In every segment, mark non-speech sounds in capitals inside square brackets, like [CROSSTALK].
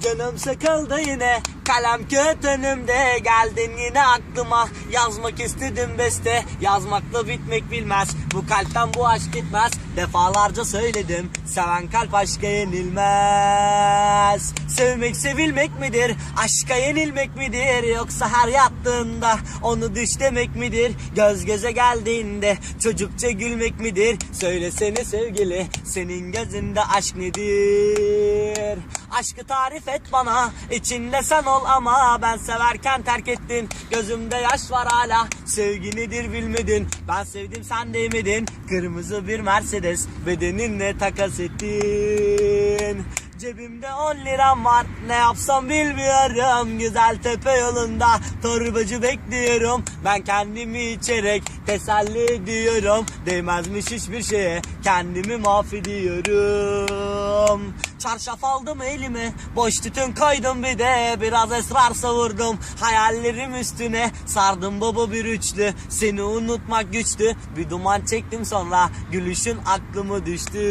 Canım sıkıldı yine kalem kağıt önümde. Geldin yine aklıma. Yazmak istedim beste. Yazmakla bitmek bilmez. Bu kalpten bu aşk gitmez. Defalarca söyledim. Seven kalp aşka yenilmez. Sevmek sevilmek midir? Aşka yenilmek midir? Yoksa her yattığında onu düş demek midir? Göz göze geldiğinde çocukça gülmek midir? Söylesene sevgili senin gözünde aşk nedir? Aşkı tarif et bana içinde sen ol ama Ben severken terk ettin. Gözümde yaş var hala Sevgi nedir bilmedin. Ben sevdim sen değmedin. Kırmızı bir Mercedes Bedeninle takas ettin Cebimde 10 liram var. Ne yapsam bilmiyorum. Güzel tepe yolunda Torbacı bekliyorum. Ben kendimi içerek Teselli ediyorum. Değmezmiş hiçbir şeye Kendimi mahvediyorum. Çarşaf aldım elime Boş tütün koydum bir de Biraz esrar savurdum. Hayallerim üstüne Sardım baba bir üçlü. Seni unutmak güçtü. Bir duman çektim sonra Gülüşün aklımı düştü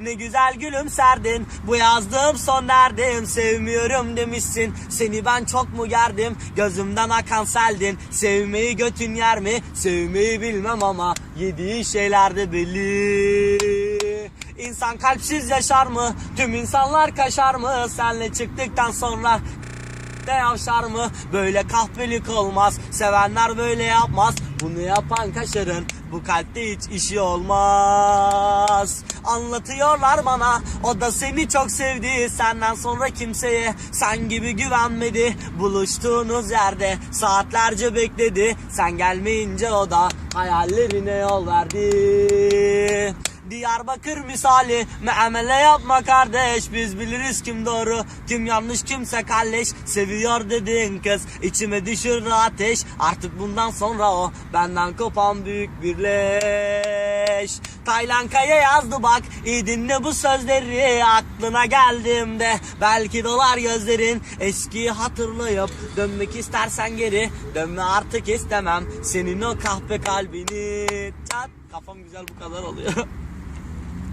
ne güzel gülümserdin. Bu yazdığım son derdim. Sevmiyorum demişsin. Seni ben çok mu gerdim? Gözümden akan seldin. Sevmeyi götün yer mi? Sevmeyi bilmem ama Yediği şeyler de belli. İnsan kalpsiz yaşar mı? Tüm insanlar kaşar mı? Senle çıktıktan sonra de yavşar mı? Böyle kahpelik olmaz. Sevenler böyle yapmaz. Bunu yapan kaşarın bu kalpte hiç işi olmaz. Anlatıyorlar bana o da seni çok sevdi. Senden sonra kimseye sen gibi güvenmedi. Buluştuğunuz yerde saatlerce bekledi. Sen gelmeyince o da hayallerine yol verdi. Diyarbakır misali Meamele yapma kardeş Biz biliriz kim doğru Kim yanlış kimse kalleş Seviyor dedin kız içime düşürdü ateş Artık bundan sonra o Benden kopan büyük bir leş Taylanka'ya yazdı bak. İyi dinle bu sözleri. Aklına geldiğimde Belki dolar gözlerin. Eskiyi hatırlayıp Dönmek istersen geri. Dönme artık istemem. Senin o kahpe kalbini. Çat. Kafam güzel bu kadar oluyor [LAUGHS]